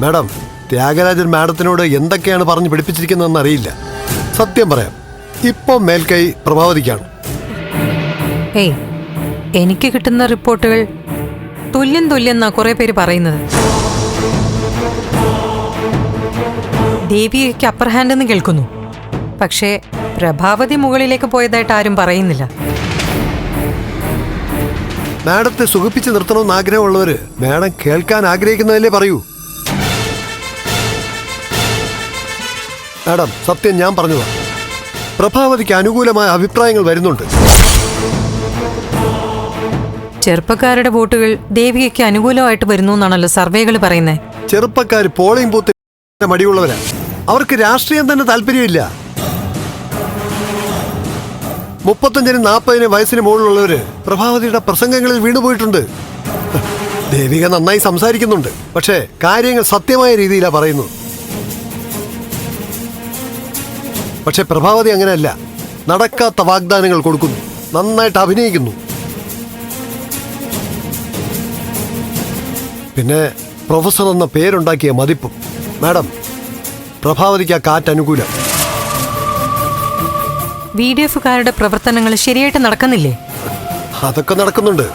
Madam Thyagarajan മാഡത്തിനോട് എന്തൊക്കെയാണ് പറഞ്ഞ് പിടിപ്പിച്ചിരിക്കുന്നതെന്ന് അറിയില്ല. സത്യം പറയാം ഇപ്പം മേൽക്കൈ പ്രഭാവതിക്കാണ്. ഏയ് എനിക്ക് കിട്ടുന്ന റിപ്പോർട്ടുകൾ തുല്യം തുല്യം എന്നാ കുറെ പേര് പറയുന്നത്. ദേവിക്ക് അപ്പർ ഹാൻഡ് എന്ന് കേൾക്കുന്നു. പക്ഷേ പ്രഭാവതി മുകളിലേക്ക് പോയതായിട്ട് ആരും പറയുന്നില്ല. മാഡത്തെ സുഖിപ്പിച്ച് നിർത്തണമെന്ന് ആഗ്രഹമുള്ളവര് മാഡം കേൾക്കാൻ ആഗ്രഹിക്കുന്നതല്ലേ പറയൂ. മാഡം സത്യം ഞാൻ പറഞ്ഞതാണ് പ്രഭാവതിക്ക് അനുകൂലമായ അഭിപ്രായങ്ങൾ വരുന്നുണ്ട്. ചെറുപ്പക്കാരുടെ വോട്ടുകൾ ദേവികയ്ക്ക് അനുകൂലമായിട്ട് വരുന്നു എന്നാണല്ലോ സർവേകൾ പറയുന്നത്. ചെറുപ്പക്കാർ പോളിംഗ് ബൂത്തിൽ മടിയുള്ളവരാ. അവർക്ക് രാഷ്ട്രീയം തന്നെ താല്പര്യമില്ല. മുപ്പത്തഞ്ചിനും നാൽപ്പതിനും വയസ്സിന് മുകളിലുള്ളവര് പ്രഭാവതിയുടെ പ്രസംഗങ്ങളിൽ വീണുപോയിട്ടുണ്ട്. ദേവിക നന്നായി സംസാരിക്കുന്നുണ്ട്. പക്ഷേ കാര്യങ്ങൾ സത്യമായ രീതിയിലാണ് പറയുന്നത്. പക്ഷെ പ്രഭാവതി അങ്ങനെയല്ല. നടക്കാത്ത വാഗ്ദാനങ്ങൾ കൊടുക്കുന്നു. നന്നായിട്ട് അഭിനയിക്കുന്നു. പിന്നെ പ്രൊഫസർ എന്ന പേരുണ്ടാക്കിയ മതിപ്പും. മാഡം പ്രഭാവതിക്ക് ആ കാറ്റ് അനുകൂല. വി ഡി എഫുകാരുടെ പ്രവർത്തനങ്ങൾ ശരിയായിട്ട് നടക്കുന്നില്ലേ? അതൊക്കെ നടക്കുന്നുണ്ട്.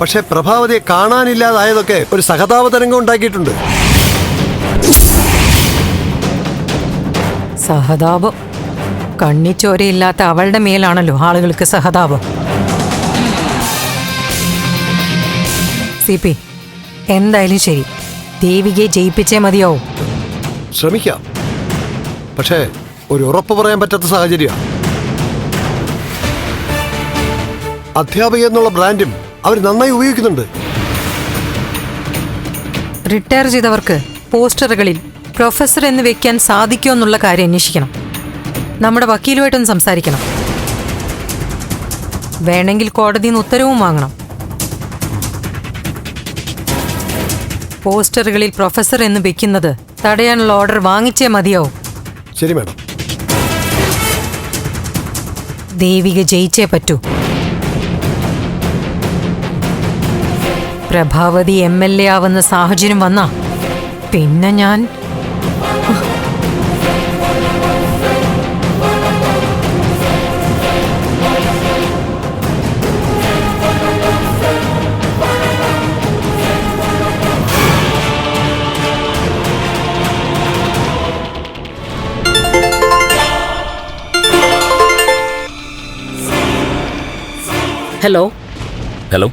പക്ഷെ പ്രഭാവതിയെ കാണാനില്ലാതായതൊക്കെ ഒരു സഹതാപതരംഗം ഉണ്ടാക്കിയിട്ടുണ്ട്. സഹതാപം. കണ്ണിച്ചോരയില്ലാത്ത അവളുടെ മേലാണല്ലോ ആളുകൾക്ക് സഹതാപം. സി പി എന്തായാലും ശരി. ദേവികയെ ജയിപ്പിച്ചേ മതിയാവും. ശ്രമിക്കാം. പക്ഷേ ഒരു ഉറപ്പ് പറയാൻ പറ്റാത്ത സാഹചര്യമാണ് അധ്യാപിക എന്നുള്ള ബ്രാൻഡും അവർ നന്നായി ഉപയോഗിക്കുന്നുണ്ട്. റിട്ടയർ ചെയ്തവർക്ക് പോസ്റ്ററുകളിൽ പ്രൊഫസർ എന്ന് വെക്കാൻ സാധിക്കുമോ എന്നുള്ള കാര്യം അന്വേഷിക്കണം. നമ്മുടെ വക്കീലുമായിട്ടൊന്ന് സംസാരിക്കണം. വേണമെങ്കിൽ കോടതിയിൽ നിന്ന് ഉത്തരവും വാങ്ങണം. പോസ്റ്ററുകളിൽ പ്രൊഫസർ എന്ന് വെക്കുന്നത് തടയാനുള്ള ഓർഡർ വാങ്ങിച്ചേ മതിയാവും. ശരി മാഡം. ദേവിക ജയിച്ചേ പറ്റൂ. പ്രഭാവതി എം എൽ എ ആവുന്ന സാഹചര്യം വന്നാ. പിന്നെ ഞാൻ ഹലോ ഹലോ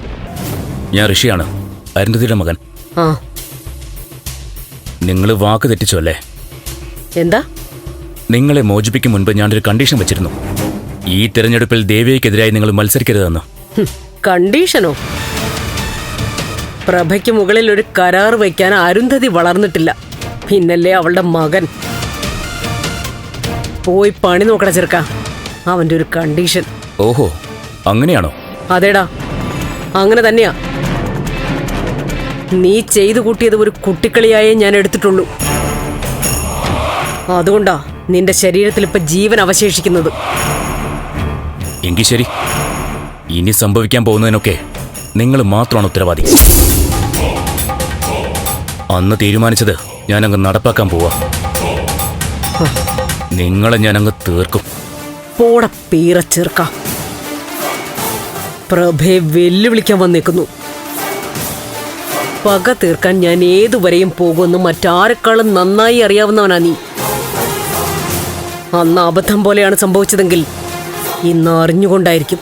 ഞാൻ ഋഷിയാണ്. അരുന്ധതിയുടെ മകൻ. ആ. നിങ്ങൾ വാക്ക് തെറ്റിച്ചു അല്ലേ എന്താ? നിങ്ങളെ മോചിപ്പിക്കും മുൻപ് ഞാനൊരു കണ്ടീഷൻ വെച്ചിരുന്നു. ഈ തിരഞ്ഞെടുപ്പിൽ ദേവിയക്കെതിരായി നിങ്ങൾ മത്സരിക്കരുതെന്ന്. ഹും, കണ്ടീഷനോ പ്രഭയ്ക്ക് മുകളിൽ ഒരു കരാർ വയ്ക്കാൻ അരുന്ധതി വളർന്നിട്ടില്ല. പിന്നല്ലേ അവളുടെ മകൻ. പോയി പണി നോക്കണ ചെറുക്ക. അവന്റെ ഒരു കണ്ടീഷൻ ഓഹോ അങ്ങനെയാണോ? അതേടാ. അങ്ങനെ തന്നെയാ. നീ ചെയ്തു കൂട്ടിയത് ഒരു കുട്ടിക്കളിയായേ ഞാൻ എടുത്തിട്ടുള്ളൂ. അതുകൊണ്ടാ നിന്റെ ശരീരത്തിൽ ഇപ്പൊ ജീവൻ അവശേഷിക്കുന്നത്. എങ്കിൽ ശരി. ഇനി സംഭവിക്കാൻ പോകുന്നതിനൊക്കെ നിങ്ങൾ മാത്രമാണ് ഉത്തരവാദി. അന്ന് തീരുമാനിച്ചത് ഞാനങ്ങ് നടപ്പാക്കാൻ പോവാ. നിങ്ങളെ ഞാനങ്ങ് തീർക്കും. പോട പീറ ചെറുക്ക. പ്രഭയെ വെല്ലുവിളിക്കാൻ വന്നേക്കുന്നു. പക തീർക്കാൻ ഞാൻ ഏതുവരെയും പോകുമെന്ന് മറ്റാരെക്കാളും നന്നായി അറിയാവുന്നവനാ നീ. അന്ന് അബദ്ധം പോലെയാണ് സംഭവിച്ചതെങ്കിൽ ഇന്ന് അറിഞ്ഞുകൊണ്ടായിരിക്കും.